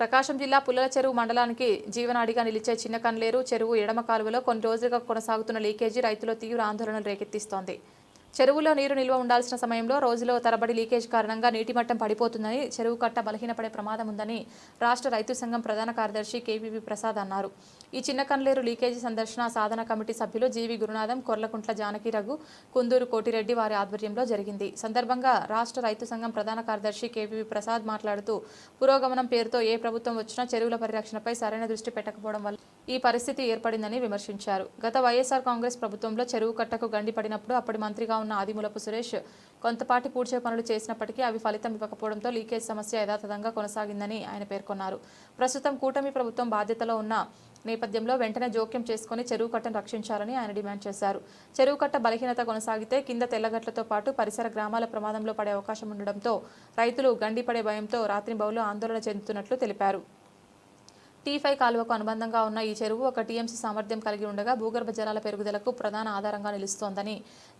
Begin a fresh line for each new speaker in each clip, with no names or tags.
ప్రకాశం జిల్లా పుల్లల చెరువు మండలానికి జీవనాడిగా నిలిచే చిన్న కన్లేరు చెరువు ఎడమ కాలువలో కొన్ని రోజులుగా కొనసాగుతున్న లీకేజీ రైతుల తీవ్ర ఆందోళన రేకెత్తిస్తోంది. చెరువులో నీరు నిల్వ ఉండాల్సిన సమయంలో రోజులో తరబడి లీకేజ్ కారణంగా నీటి మట్టం పడిపోతుందని చెరువు కట్ట బలహీనపడే ప్రమాదం ఉందని రాష్ట్ర రైతు సంఘం ప్రధాన కార్యదర్శి కేవీవి ప్రసాద్ అన్నారు. ఈ చిన్న కన్లేరు లీకేజీ సందర్శన సాధన కమిటీ సభ్యులు జీవి గురునాథం కొర్లకుంట్ల జానకి రఘు కుందూరు కోటిరెడ్డి వారి ఆధ్వర్యంలో జరిగింది. సందర్భంగా రాష్ట్ర రైతు సంఘం ప్రధాన కార్యదర్శి కేవీవి ప్రసాద్ మాట్లాడుతూ పురోగమనం పేరుతో ఏ ప్రభుత్వం వచ్చినా చెరువుల పరిరక్షణపై సరైన దృష్టి పెట్టకపోవడం వల్ల ఈ పరిస్థితి ఏర్పడిందని విమర్శించారు. గత వైఎస్ఆర్ కాంగ్రెస్ ప్రభుత్వంలో చెరువు కట్టకు గండి పడినప్పుడు అప్పటి మంత్రిగా ఉన్న ఆదిమూలపు సురేష్ కొంతపాటి పూడ్చే పనులు చేసినప్పటికీ అవి ఫలితం ఇవ్వకపోవడంతో లీకేజ్ సమస్య యథాతథంగా కొనసాగిందని ఆయన పేర్కొన్నారు. ప్రస్తుతం కూటమి ప్రభుత్వం బాధ్యతలో ఉన్న నేపథ్యంలో వెంటనే జోక్యం చేసుకుని చెరువు కట్టను రక్షించాలని ఆయన డిమాండ్ చేశారు. చెరువు కట్ట బలహీనత కొనసాగితే కింద తెల్లగట్లతో పాటు పరిసర గ్రామాల ప్రమాదంలో పడే అవకాశం ఉండడంతో రైతులు గండిపడే భయంతో భయంతో రాత్రింబౌలు ఆందోళన చెందుతున్నట్లు తెలిపారు. టీ ఫైవ్ కాలువకు అనుబంధంగా ఉన్న ఈ చెరువు ఒక టీఎంసీ సామర్థ్యం కలిగి ఉండగా భూగర్భ జలాల పెరుగుదలకు ప్రధాన ఆధారంగా నిలుస్తోందని.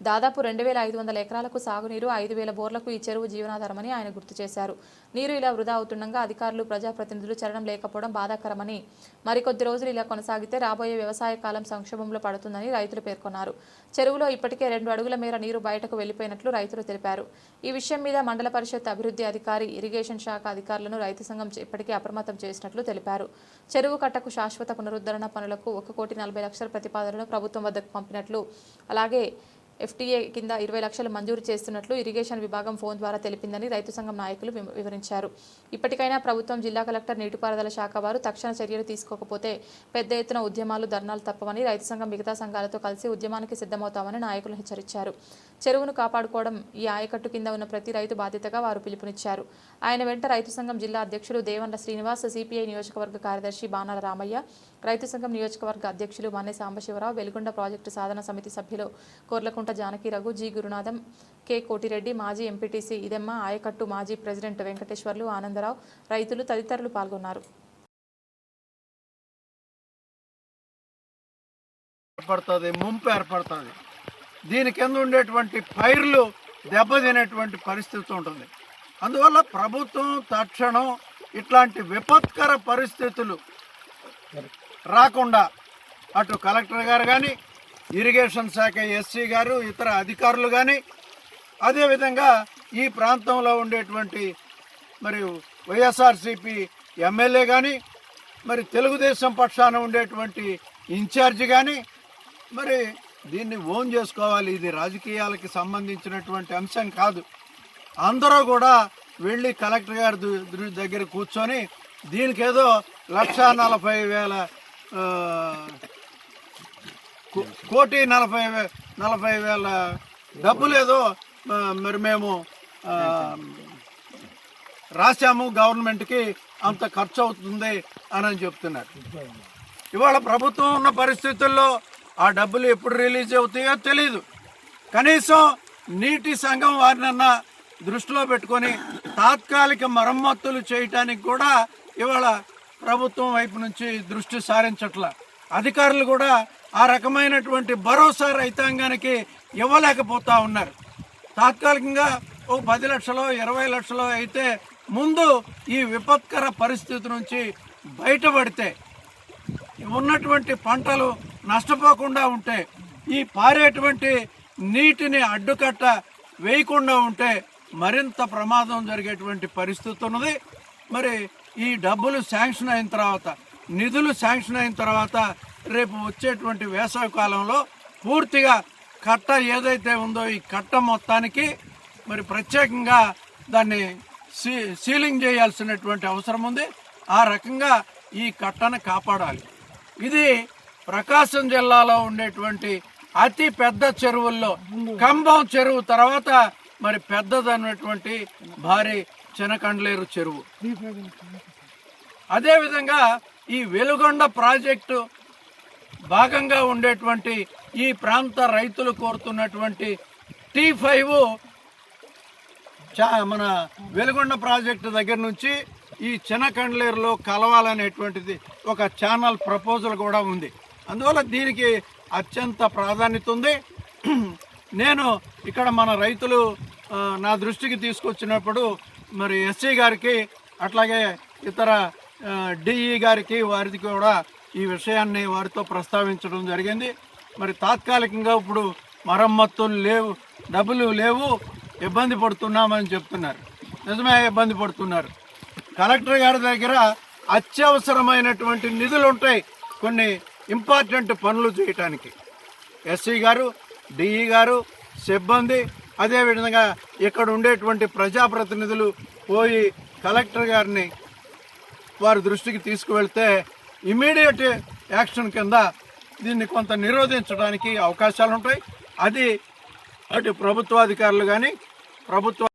దాదాపు రెండు వేల ఐదు వందల ఎకరాలకు సాగునీరు ఐదు వేల బోర్లకు ఈ చెరువు జీవనాధారమని ఆయన గుర్తు చేశారు. నీరు ఇలా వృధా అవుతుండగా అధికారులు ప్రజాప్రతినిధులు చరణం లేకపోవడం బాధాకరమని మరికొద్ది రోజులు ఇలా కొనసాగితే రాబోయే వ్యవసాయ కాలం సంక్షోభంలో పడుతుందని రైతులు పేర్కొన్నారు. చెరువులో ఇప్పటికే రెండు అడుగుల మేర నీరు బయటకు వెళ్ళిపోయినట్లు రైతులు తెలిపారు. ఈ విషయం మీద మండల పరిషత్ అభివృద్ధి అధికారి ఇరిగేషన్ శాఖ అధికారులను రైతు సంఘం ఇప్పటికే అప్రమత్తం చేసినట్లు తెలిపారు. చెరువు కట్టకు శాశ్వత పునరుద్ధరణ పనులకు ఒక కోటి నలభై లక్షల ప్రతిపాదనను ప్రభుత్వం వద్దకు పంపినట్లు అలాగే ఎఫ్టీఏ కింద ఇరవై లక్షలు మంజూరు చేస్తున్నట్లు ఇరిగేషన్ విభాగం ఫోన్ ద్వారా తెలిపిందని రైతు సంఘం నాయకులు వివరించారు. ఇప్పటికైనా ప్రభుత్వం జిల్లా కలెక్టర్ నీటిపారుదల శాఖ వారు తక్షణ చర్యలు తీసుకోకపోతే పెద్ద ఎత్తున ఉద్యమాలు ధర్నాలు తప్పవని రైతు సంఘం మిగతా సంఘాలతో కలిసి ఉద్యమానికి సిద్ధమవుతామని నాయకులు హెచ్చరించారు. చెరువును కాపాడుకోవడం ఈ ఆయకట్టు కింద ఉన్న ప్రతి రైతు బాధ్యతగా వారు పిలుపునిచ్చారు. ఆయన వెంట రైతు సంఘం జిల్లా అధ్యక్షులు దేవన్న శ్రీనివాస్ సిపిఐ నియోజకవర్గ కార్యదర్శి బాణాల రామయ్య రైతు సంఘం నియోజకవర్గ అధ్యక్షులు మన్నె సాంబశివరావు వెలుగొండ ప్రాజెక్టు సాధన సమితి సభ్యులు కోర్లకుంట జానకి రఘు జి గురునాథం కె కోటిరెడ్డి మాజీ ఎంపీటీసీ ఇదెమ్మ ఆయకట్టు మాజీ ప్రెసిడెంట్ వెంకటేశ్వర్లు ఆనందరావు రైతులు తదితరులు పాల్గొన్నారు.
ఏర్పడుతుంది ముంపు ఏర్పడుతుంది. దీని కింద ఉండేటువంటి పైర్లు దెబ్బతినేటువంటి పరిస్థితి ఉంటుంది. అందువల్ల ప్రభుత్వం తక్షణం ఇట్లాంటి విపత్కర పరిస్థితులు రాకుండా అటు కలెక్టర్ గారు కానీ ఇరిగేషన్ శాఖ ఎస్సీ గారు ఇతర అధికారులు కానీ అదేవిధంగా ఈ ప్రాంతంలో ఉండేటువంటి మరియు వైఎస్ఆర్సిపి ఎమ్మెల్యే కానీ మరి తెలుగుదేశం పక్షాన ఉండేటువంటి ఇన్ఛార్జి కానీ మరి దీన్ని ఓన్ చేసుకోవాలి. ఇది రాజకీయాలకి సంబంధించినటువంటి అంశం కాదు. అందరూ కూడా వెళ్ళి కలెక్టర్ గారి దగ్గర కూర్చొని దీనికి ఏదో లక్ష నలభై వేల కోటి నలభై వే- నలభై వేల డబ్బులు ఏదో మరి మేము రాశాము గవర్నమెంట్కి అంత ఖర్చు అవుతుంది అని అని చెప్తున్నారు. ఇవాళ ప్రభుత్వం ఉన్న పరిస్థితుల్లో ఆ డబ్బులు ఎప్పుడు రిలీజ్ అవుతాయో తెలియదు కనీసం నీటి సంఘం వారినన్నా దృష్టిలో పెట్టుకొని తాత్కాలిక మరమ్మతులు చేయటానికి కూడా ఇవాళ ప్రభుత్వం వైపు నుంచి దృష్టి సారించట్ల. అధికారులు కూడా ఆ రకమైనటువంటి భరోసా రైతాంగానికి ఇవ్వలేకపోతా ఉన్నారు. తాత్కాలికంగా ఓ పది లక్షలు ఇరవై లక్షలు అయితే ముందు ఈ విపత్కర పరిస్థితి నుంచి బయటపడితే ఉన్నటువంటి పంటలు నష్టపోకుండా ఉంటే ఈ పారేటువంటి నీటిని అడ్డుకట్ట వేయకుండా ఉంటే మరింత ప్రమాదం జరిగేటువంటి పరిస్థితి ఉన్నది. మరి ఈ డబ్బులు శాంక్షన్ అయిన తర్వాత నిధులు శాంక్షన్ అయిన తర్వాత రేపు వచ్చేటువంటి వేసవి కాలంలో పూర్తిగా కట్ట ఏదైతే ఉందో ఈ కట్ట మొత్తానికి మరి ప్రత్యేకంగా దాన్ని సీ సీలింగ్ చేయాల్సినటువంటి అవసరం ఉంది. ఆ రకంగా ఈ కట్టను కాపాడాలి. ఇది ప్రకాశం జిల్లాలో ఉండేటువంటి అతి పెద్ద చెరువుల్లో కంబం చెరువు తర్వాత మరి పెద్దదన్నటువంటి భారీ చినకండ్లేరు చెరువు. అదేవిధంగా ఈ వెలుగొండ ప్రాజెక్టు భాగంగా ఉండేటువంటి ఈ ప్రాంత రైతులు కోరుతున్నటువంటి టీ ఫైవ్ చా మన వెలుగొండ ప్రాజెక్టు దగ్గర నుంచి ఈ చినకండ్లేరులో కలవాలనేటువంటిది ఒక ఛానల్ ప్రపోజల్ కూడా ఉంది. అందువల్ల దీనికి అత్యంత ప్రాధాన్యత ఉంది. నేను ఇక్కడ మన రైతులు నా దృష్టికి తీసుకొచ్చినప్పుడు మరి ఎస్సీ గారికి అట్లాగే ఇతర డిఈ గారికి వారికి కూడా ఈ విషయాన్ని వారితో ప్రస్తావించడం జరిగింది. మరి తాత్కాలికంగా ఇప్పుడు మరమ్మతులు లేవు డబ్బులు లేవు ఇబ్బంది పడుతున్నామని చెప్తున్నారు. నిజమే ఇబ్బంది పడుతున్నారు. కలెక్టర్ గారి దగ్గర అత్యవసరమైనటువంటి నిధులు ఉంటాయి కొన్ని ఇంపార్టెంట్ పనులు చేయటానికి. ఎస్సీ గారు డిఈ గారు సిబ్బంది అదేవిధంగా ఇక్కడ ఉండేటువంటి ప్రజాప్రతినిధులు పోయి కలెక్టర్ గారిని వారి దృష్టికి తీసుకువెళ్తే ఇమీడియట్ యాక్షన్ కింద దీన్ని కొంత నిరోధించడానికి అవకాశాలు ఉంటాయి అది అటు ప్రభుత్వాధికారులు కానీ ప్రభుత్వ